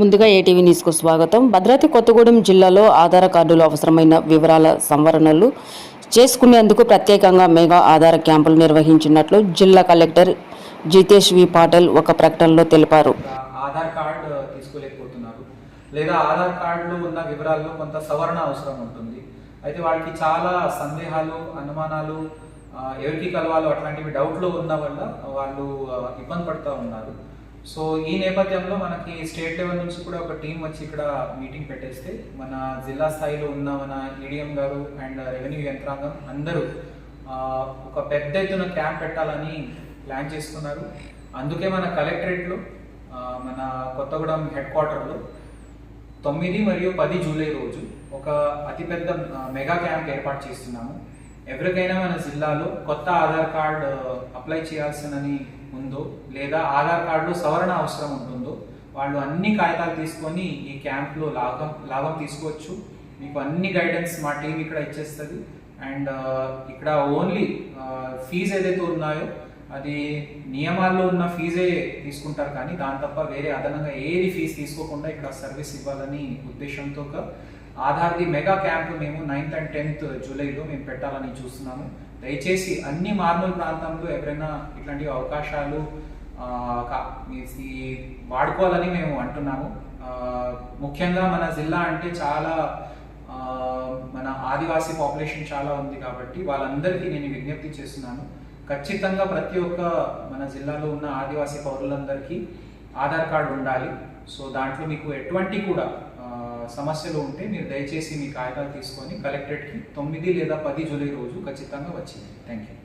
ముందుగా ఏటీవీ న్యూస్కు స్వాగతం. భద్రాద్రి కొత్తగూడెం జిల్లాలో ఆధార్ కార్డులు అవసరమైన వివరాల సంవరణలు చేసుకునేందుకు ప్రత్యేకంగా మెగా ఆధార్ క్యాంపులు నిర్వహించినట్లు జిల్లా కలెక్టర్ జితేష్ వి పాటిల్ ఒక ప్రకటనలో తెలిపారు. ఆధార్ కార్డు తీసుకోలేకపోతున్నారు. లేదా ఆధార్ కార్డులో ఉన్న వివరాల్లో కొంత సవరణ అవసరం ఉంటుంది. అయితే వాళ్ళకి చాలా సందేహాలు అనుమానాలు ఎవరికి కలవాలో అట్లాంటివి డౌట్లో ఉన్న వల్ల వాళ్ళు ఇబ్బంది పడుతూ ఉన్నారు. సో ఈ నేపథ్యంలో మనకి స్టేట్ లెవెల్ నుంచి కూడా ఒక టీం వచ్చి ఇక్కడ మీటింగ్ పెట్టేస్తే మన జిల్లా స్థాయిలో ఉన్న మన ఈడిఎం గారు అండ్ రెవెన్యూ యంత్రాంగం అందరూ ఒక పెద్ద ఎత్తున క్యాంప్ పెట్టాలని ప్లాన్ చేసుకున్నారు అందుకే మన కలెక్టరేట్లో మన కొత్తగూడెం హెడ్ క్వార్టర్లో తొమ్మిది మరియు పది జూలై రోజు ఒక అతిపెద్ద మెగా క్యాంప్ ఏర్పాటు చేస్తున్నాము. ఎవరికైనా మన జిల్లాలో కొత్త ఆధార్ కార్డ్ అప్లై చేయాల్సినని ఉందో లేదా ఆధార్ కార్డులో సవరణ అవసరం ఉంటుందో వాళ్ళు అన్ని కాగితాలు తీసుకొని ఈ క్యాంప్లో లాభం లాభం తీసుకోవచ్చు. మీకు అన్ని గైడెన్స్ మా టీం ఇక్కడ ఇచ్చేస్తుంది. అండ్ ఇక్కడ ఓన్లీ ఫీజు ఏదైతే ఉన్నాయో అది నియమాల్లో ఉన్న ఫీజే తీసుకుంటారు కానీ దాని తప్ప వేరే అదనంగా ఏది ఫీజు తీసుకోకుండా ఇక్కడ సర్వీస్ ఇవ్వాలని ఉద్దేశంతో ఆధార్ది మెగా క్యాంప్ మేము నైన్త్ అండ్ టెన్త్ జూలైలో మేము పెట్టాలని చూస్తున్నాము. దయచేసి అన్ని మార్మల్ ప్రాంతంలో ఎవరైనా ఇట్లాంటి అవకాశాలు వాడుకోవాలని మేము అంటున్నాము. ముఖ్యంగా మన జిల్లా అంటే చాలా మన ఆదివాసీ పాపులేషన్ చాలా ఉంది కాబట్టి వాళ్ళందరికీ నేను విజ్ఞప్తి చేస్తున్నాను. ఖచ్చితంగా ప్రతి ఒక్క మన జిల్లాలో ఉన్న ఆదివాసీ పౌరులందరికీ ఆధార్ కార్డు ఉండాలి. సో దాంట్లో మీకు ఎటువంటి కూడా సమస్యలు ఉంటే మీరు దయచేసి మీ కాగితాలు తీసుకొని కలెక్టరేట్కి తొమ్మిది లేదా పది జూలై రోజు ఖచ్చితంగా వచ్చింది థ్యాంక్ యూ